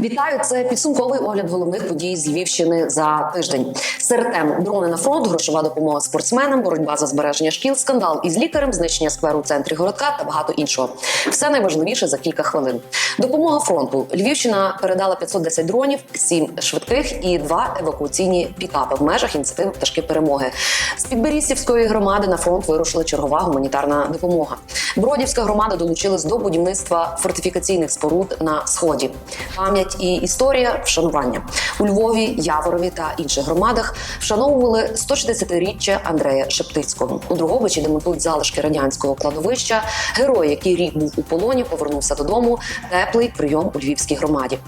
Вітаю! Це підсумковий огляд головних подій з Львівщини за тиждень. Серед тем дрони на фронт, грошова допомога спортсменам, боротьба за збереження шкіл, скандал із лікарем, знищення скверу у центрі городка та багато іншого. Все найважливіше за кілька хвилин. Допомога фронту. Львівщина передала 510 дронів, 7 швидких і 2 евакуаційні пікапи в межах ініціативи пташки перемоги. З Підберістівської громади на фронт вирушила чергова гуманітарна допомога. Бродівська громада долучилась до будівництва фортифікаційних споруд на сході. Пам'ять і історія вшанування у Львові, Яворові та інших громадах вшановували 160-річчя Андрея Шептицького. У Другобичі демонтують залишки радянського кладовища. Герой, який рік був у полоні, повернувся додому. Теплий прийом у львівській громаді.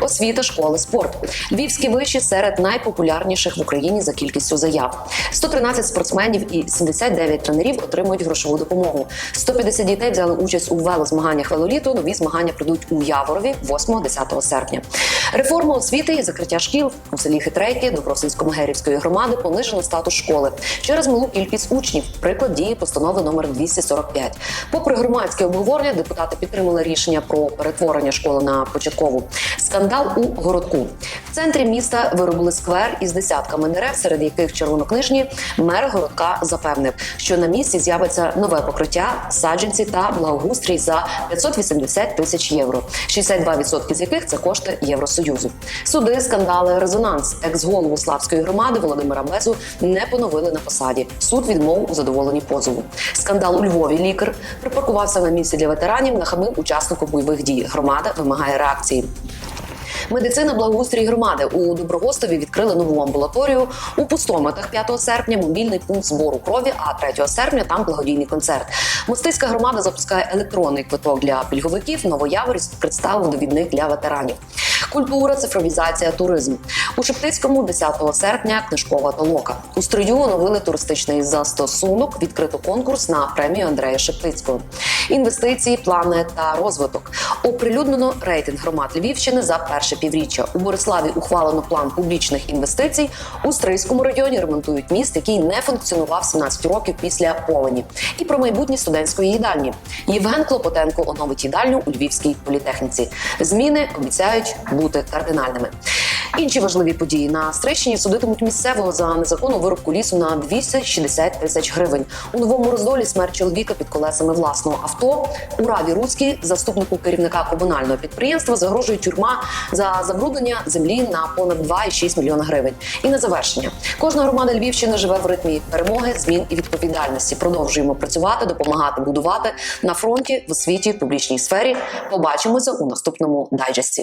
Освіта, школи, спорт. Львівські виші серед найпопулярніших в Україні за кількістю заяв. 113 спортсменів і 79 тренерів отримують грошову допомогу. 150 дітей взяли участь у велозмаганнях велоліту. Нові змагання пройдуть у Яворові 8-10 серпня. Реформа освіти і закриття шкіл у селі Хитрейки Добросинсько-Мегерівської громади понижено статус школи через малу кількість учнів. Приклад дії постанови номер 245. Попри громадське обговорення, депутати підтримали рішення про перетворення школи на початкову. Скандал у городку. В центрі міста виробили сквер із десятками дерев, серед яких червонокнижні. Мер городка запевнив, що на місці з'явиться нове покриття, саджанці та благоустрій за 580 тисяч євро, 62% з яких це кошти Євросоюзу. Суди, скандали, резонанс. Екс-голову Славської громади Володимира Безу не поновили на посаді. Суд відмов у задоволенні позову. Скандал у Львові. Лікар припаркувався на місці для ветеранів, нахамив учаснику бойових дій. Громада вимагає реакції. Медицина благоустрій громади у Доброгостові відкрили нову амбулаторію у пустоматах 5 серпня. Мобільний пункт збору крові. А 3 серпня там благодійний концерт. Мостицька громада запускає електронний квиток для пільговиків. Новояворівськ представив довідник для ветеранів. Культура, цифровізація, туризм у Шептицькому 10 серпня. Книжкова толока у строю оновили туристичний застосунок. Відкрито конкурс на премію Андрея Шептицького. Інвестиції, плани та розвиток. Оприлюднено рейтинг громад Львівщини за перше півріччя. У Бориславі ухвалено план публічних інвестицій. У Стрийському районі ремонтують міст, який не функціонував 17 років після повені. І про майбутнє студентської їдальні. Євген Клопотенко оновить їдальню у Львівській політехніці. Зміни обіцяють бути кардинальними. Інші важливі події на Стрийщині судитимуть місцевого за незаконну вирубку лісу на 260 тисяч гривень. У новому роздолі смерть чоловіка під колесами власного авто. У Раві Руцькій, заступнику керівника комунального підприємства, загрожує тюрма за забруднення землі на понад 2,6 мільйона гривень. І на завершення кожна громада Львівщини живе в ритмі перемоги, змін і відповідальності. Продовжуємо працювати, допомагати будувати на фронті, в освіті, в публічній сфері. Побачимося у наступному дайджесті.